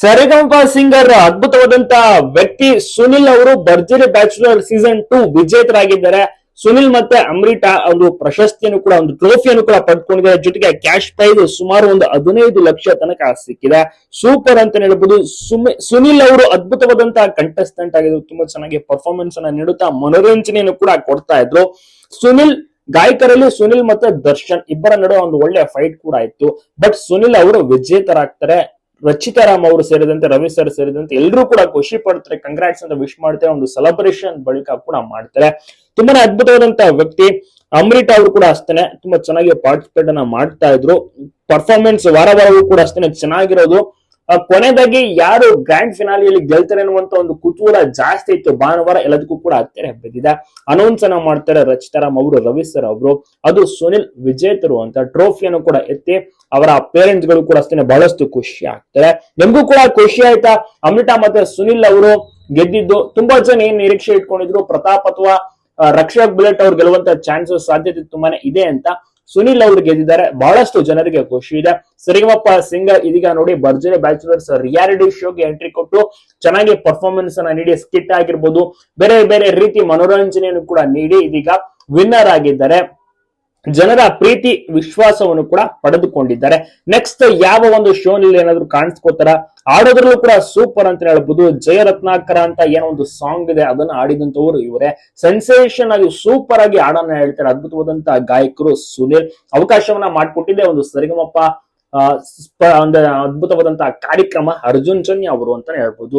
ಸರಿಗಮಪ singer ಅದ್ಭುತವಾದಂತ ವ್ಯಕ್ತಿ ಸುನಿಲ್ ಅವರು Bharjari bachelor season two ವಿಜೇತರಾಗಿದ್ದಾರೆ. ಸುನಿಲ್ ಮತ್ತೆ ಅಮೃತಾ ಒಂದು ಪ್ರಶಸ್ತಿಯನ್ನು ಕೂಡ, ಒಂದು ಟ್ರೋಫಿಯನ್ನು ಕೂಡ ಪಡ್ಕೊಂಡಿದ್ದಾರೆ. ಜೊತೆಗೆ ಕ್ಯಾಶ್ ಪ್ರೈಸ್ ಸುಮಾರು ಒಂದು ಹದಿನೈದು ಲಕ್ಷ ತನಕ ಸಿಕ್ಕಿದೆ. ಸೂಪರ್ ಅಂತ ಹೇಳ್ಬೋದು. ಸುನಿಲ್ ಅವರು ಅದ್ಭುತವಾದಂತಹ ಕಂಟೆಸ್ಟೆಂಟ್ ಆಗಿದ್ರು. ತುಂಬಾ ಚೆನ್ನಾಗಿ ಪರ್ಫಾರ್ಮೆನ್ಸ್ ಅನ್ನ ನೀಡುತ್ತಾ ಮನೋರಂಜನೆಯನ್ನು ಕೂಡ ಕೊಡ್ತಾ ಇದ್ರು. ಸುನಿಲ್ ಗಾಯಕರಲ್ಲಿ ಸುನಿಲ್ ಮತ್ತೆ ದರ್ಶನ್ ಇಬ್ಬರ ನಡುವೆ ಒಂದು ಒಳ್ಳೆ ಫೈಟ್ ಕೂಡ ಇತ್ತು. ಬಟ್ ಸುನಿಲ್ ಅವರು ವಿಜೇತರಾಗ್ತಾರೆ. ರಚಿತಾರಾಮ್ ಅವರು ಸೇರಿದಂತೆ ರವಿ ಸರ್ ಸೇರಿದಂತೆ ಎಲ್ಲರೂ ಕೂಡ ಖುಷಿ ಪಡ್ತಾರೆ ಕಂಗ್ರಾಟ್ಸ್ ಅಂತ ವಿಶ್ ಮಾಡ್ತಾರೆ, ಒಂದು ಸೆಲೆಬ್ರೇಷನ್ ಬಳಿಕ ಕೂಡ ಮಾಡ್ತಾರೆ. ತುಂಬಾನೇ ಅದ್ಭುತವಾದಂತಹ ವ್ಯಕ್ತಿ. ಅಮೃತ ಅವರು ಕೂಡ ಅಷ್ಟೇನೆ, ತುಂಬಾ ಚೆನ್ನಾಗಿ ಪಾರ್ಟಿಸಿಪೇಟ್ ಅನ್ನ ಮಾಡ್ತಾ ಇದ್ರು. ಪರ್ಫಾರ್ಮೆನ್ಸ್ ವಾರ ವಾರವೂ ಕೂಡ ಅಷ್ಟೇನೆ ಚೆನ್ನಾಗಿರೋದು. ಕೊನೆದಾಗಿ ಯಾರು ಗ್ರ್ಯಾಂಡ್ ಫಿನಾಲಿಯಲ್ಲಿ ಗೆಲ್ತಾರೆ ಅನ್ನುವಂತ ಒಂದು ಕುತೂಹಲ ಜಾಸ್ತಿ ಇತ್ತು. ಭಾನುವಾರ ಎಲ್ಲದಕ್ಕೂ ಕೂಡ ಹತ್ತಿರ ಬಿದ್ದಿದೆ ಅನೌನ್ಸ್ ಅನ್ನ ಮಾಡ್ತಾರೆ ರಚಿತಾರಾಮ್ ಅವರು, ರವಿ ಸರ್ ಅವರು. ಅದು ಸುನಿಲ್ ವಿಜೇತರು ಅಂತ ಟ್ರೋಫಿಯನ್ನು ಕೂಡ ಎತ್ತಿ ಅವರ ಪೇರೆಂಟ್ಸ್ಗಳು ಕೂಡ ಅಷ್ಟೇ ಬಹಳಷ್ಟು ಖುಷಿ ಆಗ್ತಾರೆ. ನಿಮ್ಗೂ ಕೂಡ ಖುಷಿ ಆಯ್ತಾ? ಅಮೃತ ಮತ್ತೆ ಸುನಿಲ್ ಅವರು ಗೆದ್ದಿದ್ದು ತುಂಬಾ ಜನ ಏನ್ ನಿರೀಕ್ಷೆ ಇಟ್ಕೊಂಡಿದ್ರು? ಪ್ರತಾಪ್ ಅಥವಾ ರಕ್ಷಕ್ ಬುಲೆಟ್ ಅವ್ರು ಗೆಲ್ಲುವಂತ ಚಾನ್ಸಸ್ ಸಾಧ್ಯತೆ ತುಂಬಾನೇ ಇದೆ ಅಂತ ಸುನಿಲ್ ಅವರು ಗೆದ್ದಿದ್ದಾರೆ. ಬಹಳಷ್ಟು ಜನರಿಗೆ ಖುಷಿ ಇದೆ. ಸರಿಗಮಪ್ಪ ಸಿಂಗರ್ ಇದೀಗ ನೋಡಿ ಭರ್ಜರಿ ಬ್ಯಾಚುಲರ್ಸ್ ರಿಯಾಲಿಟಿ ಶೋಗೆ ಎಂಟ್ರಿ ಕೊಟ್ಟು ಚೆನ್ನಾಗಿ ಪರ್ಫಾರ್ಮೆನ್ಸ್ ಅನ್ನ ನೀಡಿ ಸ್ಕಿಟ್ ಆಗಿರ್ಬೋದು, ಬೇರೆ ಬೇರೆ ರೀತಿ ಮನೋರಂಜನೆಯನ್ನು ಕೂಡ ನೀಡಿ ಇದೀಗ ವಿನ್ನರ್ ಆಗಿದ್ದಾರೆ. ಜನರ ಪ್ರೀತಿ, ವಿಶ್ವಾಸವನ್ನು ಕೂಡ ಪಡೆದುಕೊಂಡಿದ್ದಾರೆ. ನೆಕ್ಸ್ಟ್ ಯಾವ ಒಂದು ಶೋ ನಲ್ಲಿ ಏನಾದ್ರು ಕಾಣಿಸ್ಕೋತಾರ? ಆಡೋದ್ರಲ್ಲೂ ಕೂಡ ಸೂಪರ್ ಅಂತ ಹೇಳ್ಬೋದು. ಜಯರತ್ನಾಕರ ಅಂತ ಏನೋ ಒಂದು ಸಾಂಗ್ ಇದೆ, ಅದನ್ನ ಆಡಿದಂತವರು ಇವರೇ. ಸೆನ್ಸೇಷನ್ ಆಗಿ ಸೂಪರ್ ಆಗಿ ಹಾಡನ್ನ ಹೇಳ್ತಾರೆ. ಅದ್ಭುತವಾದಂತಹ ಗಾಯಕರು ಸುನೀಲ್. ಅವಕಾಶವನ್ನ ಮಾಡ್ಕೊಟ್ಟಿದ್ದೆ ಒಂದು ಸರಿಗಮಪ್ಪ ಒಂದು ಅದ್ಭುತವಾದಂತಹ ಕಾರ್ಯಕ್ರಮ ಅರ್ಜುನ್ ಚನ್ಯ ಅವರು ಅಂತಾನೆ ಹೇಳ್ಬೋದು.